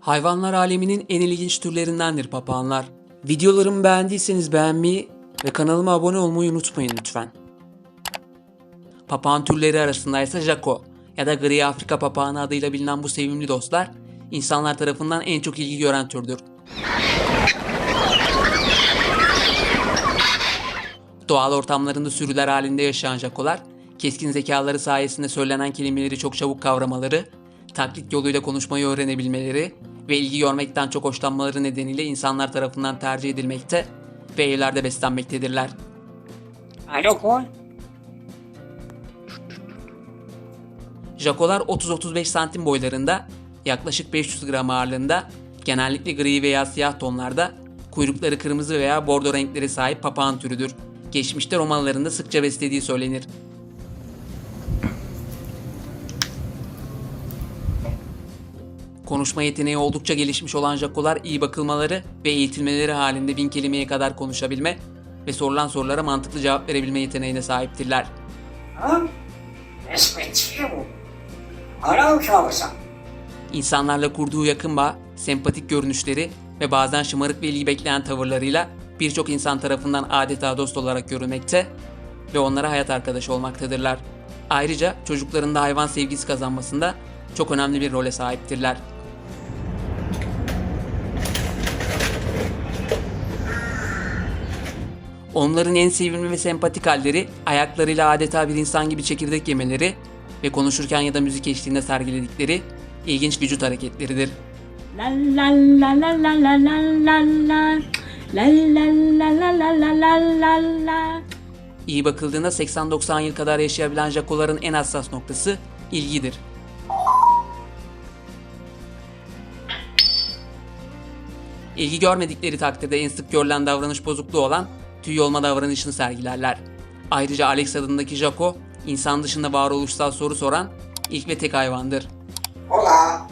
Hayvanlar aleminin en ilginç türlerindendir papağanlar. Videolarımı beğendiyseniz beğenmeyi ve kanalıma abone olmayı unutmayın lütfen. Papağan türleri arasında ise Jaco ya da Gri Afrika papağanı adıyla bilinen bu sevimli dostlar insanlar tarafından en çok ilgi gören türdür. Doğal ortamlarında sürüler halinde yaşayan jakolar, keskin zekaları sayesinde söylenen kelimeleri çok çabuk kavramaları, taklit yoluyla konuşmayı öğrenebilmeleri ve ilgi görmekten çok hoşlanmaları nedeniyle insanlar tarafından tercih edilmekte ve evlerde beslenmektedirler. Alo Kol. Jakolar 30-35 santim boylarında, yaklaşık 500 gram ağırlığında, genellikle gri veya siyah tonlarda, kuyrukları kırmızı veya bordo renkleri sahip papağan türüdür. Geçmişte Romalıların da sıkça beslediği söylenir. Konuşma yeteneği oldukça gelişmiş olan Jakolar iyi bakılmaları ve eğitilmeleri halinde bin kelimeye kadar konuşabilme ve sorulan sorulara mantıklı cevap verebilme yeteneğine sahiptirler. İnsanlarla kurduğu yakın bağ, sempatik görünüşleri ve bazen şımarık ve ilgi bekleyen tavırlarıyla birçok insan tarafından adeta dost olarak görülmekte ve onlara hayat arkadaşı olmaktadırlar. Ayrıca çocukların da hayvan sevgisi kazanmasında çok önemli bir role sahiptirler. Onların en sevimli ve sempatik halleri ayaklarıyla adeta bir insan gibi çekirdek yemeleri ve konuşurken ya da müzik eşliğinde sergiledikleri ilginç vücut hareketleridir. La la la la la la la la la. La la la la la la la la la. İyi bakıldığında 80-90 yıl kadar yaşayabilen jakoların en hassas noktası ilgidir. İlgi görmedikleri takdirde en sık görülen davranış bozukluğu olan tüy yolma davranışını sergilerler. Ayrıca Alex adındaki Jaco, insan dışında varoluşsal soru soran ilk ve tek hayvandır. Hola.